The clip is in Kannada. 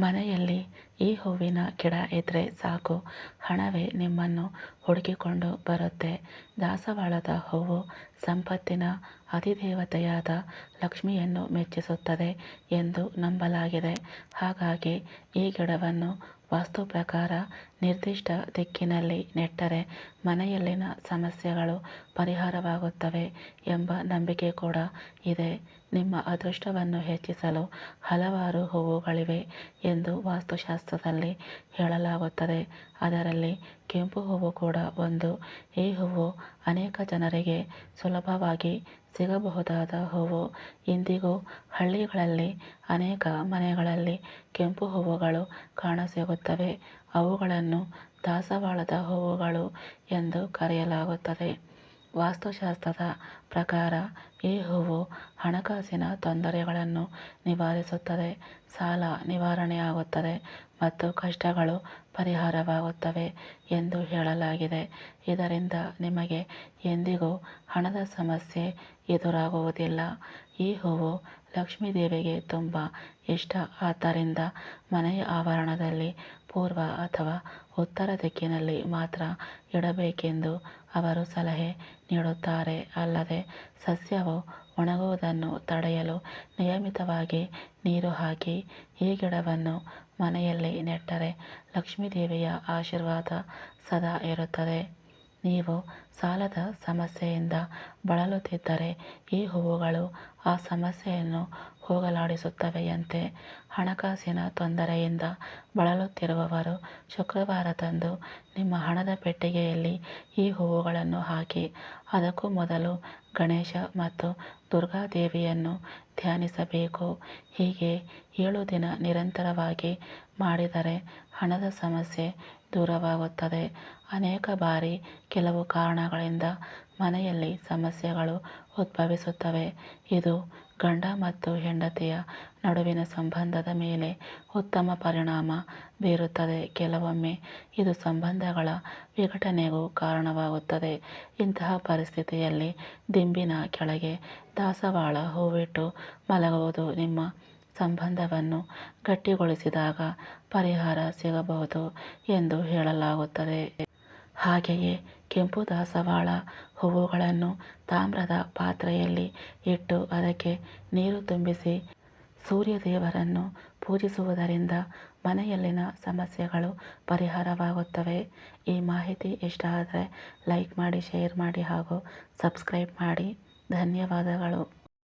ಮನೆಯಲ್ಲಿ ಈ ಹೂವಿನ ಗಿಡ ಇದ್ರೆ ಸಾಕು. ಹಣವೇ ನಿಮ್ಮನ್ನು ಹುಡುಕಿಕೊಂಡು ಬರುತ್ತೆ. ದಾಸವಾಳದ ಹೂವು ಸಂಪತ್ತಿನ ಅಧಿದೇವತೆಯಾದ ಲಕ್ಷ್ಮಿಯನ್ನು ಮೆಚ್ಚಿಸುತ್ತದೆ ಎಂದು ನಂಬಲಾಗಿದೆ. ಹಾಗಾಗಿ ಈ ಗಿಡವನ್ನು ವಾಸ್ತು ಪ್ರಕಾರ ನಿರ್ದಿಷ್ಟ ದಿಕ್ಕಿನಲ್ಲಿ ನೆಟ್ಟರೆ ಮನೆಯಲ್ಲಿನ ಸಮಸ್ಯೆಗಳು ಪರಿಹಾರವಾಗುತ್ತವೆ ಎಂಬ ನಂಬಿಕೆ ಕೂಡ ಇದೆ. ನಿಮ್ಮ ಅದೃಷ್ಟವನ್ನು ಹೆಚ್ಚಿಸಲು ಹಲವಾರು ಹೂವುಗಳಿವೆ ಎಂದು ವಾಸ್ತುಶಾಸ್ತ್ರದಲ್ಲಿ ಹೇಳಲಾಗುತ್ತದೆ. ಅದರಲ್ಲಿ ಕೆಂಪು ಹೂವು ಕೂಡ ಒಂದು. ಈ ಹೂವು ಅನೇಕ ಜನರಿಗೆ ಸುಲಭವಾಗಿ ಸಿಗಬಹುದಾದ ಹೂವು. ಇಂದಿಗೂ ಹಳ್ಳಿಗಳಲ್ಲಿ, ಅನೇಕ ಮನೆಗಳಲ್ಲಿ ಕೆಂಪು ಹೂವುಗಳು ಕಾಣಸಿಗುತ್ತವೆ. ಅವುಗಳನ್ನು ದಾಸವಾಳದ ಹೂವುಗಳು ಎಂದು ಕರೆಯಲಾಗುತ್ತದೆ. ವಾಸ್ತುಶಾಸ್ತ್ರದ ಪ್ರಕಾರ ಈ ಹೂವು ಹಣಕಾಸಿನ ತೊಂದರೆಗಳನ್ನು ನಿವಾರಿಸುತ್ತದೆ, ಸಾಲ ನಿವಾರಣೆಯಾಗುತ್ತದೆ ಮತ್ತು ಕಷ್ಟಗಳು ಪರಿಹಾರವಾಗುತ್ತವೆ ಎಂದು ಹೇಳಲಾಗಿದೆ. ಇದರಿಂದ ನಿಮಗೆ ಎಂದಿಗೂ ಹಣದ ಸಮಸ್ಯೆ ಎದುರಾಗುವುದಿಲ್ಲ. ಈ ಹೂವು ಲಕ್ಷ್ಮೀದೇವಿಗೆ ತುಂಬ ಇಷ್ಟ. ಆದ್ದರಿಂದ ಮನೆಯ ಆವರಣದಲ್ಲಿ ಪೂರ್ವ ಅಥವಾ ಉತ್ತರ ದಿಕ್ಕಿನಲ್ಲಿ ಮಾತ್ರ ಇಡಬೇಕೆಂದು ಅವರು ಸಲಹೆ ನೀಡುತ್ತಾರೆ. ಅಲ್ಲದೆ ಸಸ್ಯವು ಒಣಗುವುದನ್ನು ತಡೆಯಲು ನಿಯಮಿತವಾಗಿ ನೀರು ಹಾಕಿ ಈ ಗಿಡವನ್ನು ಮನೆಯಲ್ಲಿ ನೆಟ್ಟರೆ ಲಕ್ಷ್ಮೀದೇವಿಯ ಆಶೀರ್ವಾದ ಸದಾ ಇರುತ್ತದೆ. ನೀವು ಸಾಲದ ಸಮಸ್ಯೆಯಿಂದ ಬಳಲುತ್ತಿದ್ದರೆ ಈ ಹೂವುಗಳು ಆ ಸಮಸ್ಯೆಯನ್ನು ಹೋಗಲಾಡಿಸುತ್ತವೆಯಂತೆ. ಹಣಕಾಸಿನ ತೊಂದರೆಯಿಂದ ಬಳಲುತ್ತಿರುವವರು ಶುಕ್ರವಾರದಂದು ನಿಮ್ಮ ಹಣದ ಪೆಟ್ಟಿಗೆಯಲ್ಲಿ ಈ ಹೂವುಗಳನ್ನು ಹಾಕಿ, ಅದಕ್ಕೂ ಮೊದಲು ಗಣೇಶ ಮತ್ತು ದುರ್ಗಾದೇವಿಯನ್ನು ಧ್ಯಾನಿಸಬೇಕು. ಹೀಗೆ ಏಳು ದಿನ ನಿರಂತರವಾಗಿ ಮಾಡಿದರೆ ಹಣದ ಸಮಸ್ಯೆ ದೂರವಾಗುತ್ತದೆ. ಅನೇಕ ಬಾರಿ ಕೆಲವು ಕಾರಣಗಳಿಂದ ಮನೆಯಲ್ಲಿ ಸಮಸ್ಯೆಗಳು ಉದ್ಭವಿಸುತ್ತವೆ. ಇದು ಗಂಡ ಮತ್ತು ಹೆಂಡತಿಯ ನಡುವಿನ ಸಂಬಂಧದ ಮೇಲೆ ಉತ್ತಮ ಪರಿಣಾಮ ಬೀರುತ್ತದೆ. ಕೆಲವೊಮ್ಮೆ ಇದು ಸಂಬಂಧಗಳ ವಿಘಟನೆಗೂ ಕಾರಣವಾಗುತ್ತದೆ. ಇಂತಹ ಪರಿಸ್ಥಿತಿಯಲ್ಲಿ ದಿಂಬಿನ ಕೆಳಗೆ ದಾಸವಾಳ ಹೂವಿಟ್ಟು ಮಲಗುವುದು ನಿಮ್ಮ ಸಂಬಂಧವನ್ನು ಗಟ್ಟಿಗೊಳಿಸಿದಾಗ ಪರಿಹಾರ ಸಿಗಬಹುದು ಎಂದು ಹೇಳಲಾಗುತ್ತದೆ. ಹಾಗೆಯೇ ಕೆಂಪು ದಾಸವಾಳ ಹೂವುಗಳನ್ನು ತಾಮ್ರದ ಪಾತ್ರೆಯಲ್ಲಿ ಇಟ್ಟು ಅದಕ್ಕೆ ನೀರು ತುಂಬಿಸಿ ಸೂರ್ಯದೇವರನ್ನು ಪೂಜಿಸುವುದರಿಂದ ಮನೆಯಲ್ಲಿನ ಸಮಸ್ಯೆಗಳು ಪರಿಹಾರವಾಗುತ್ತವೆ. ಈ ಮಾಹಿತಿ ಇಷ್ಟ ಆದರೆ ಲೈಕ್ ಮಾಡಿ, ಶೇರ್ ಮಾಡಿ ಹಾಗೂ ಸಬ್ಸ್ಕ್ರೈಬ್ ಮಾಡಿ. ಧನ್ಯವಾದಗಳು.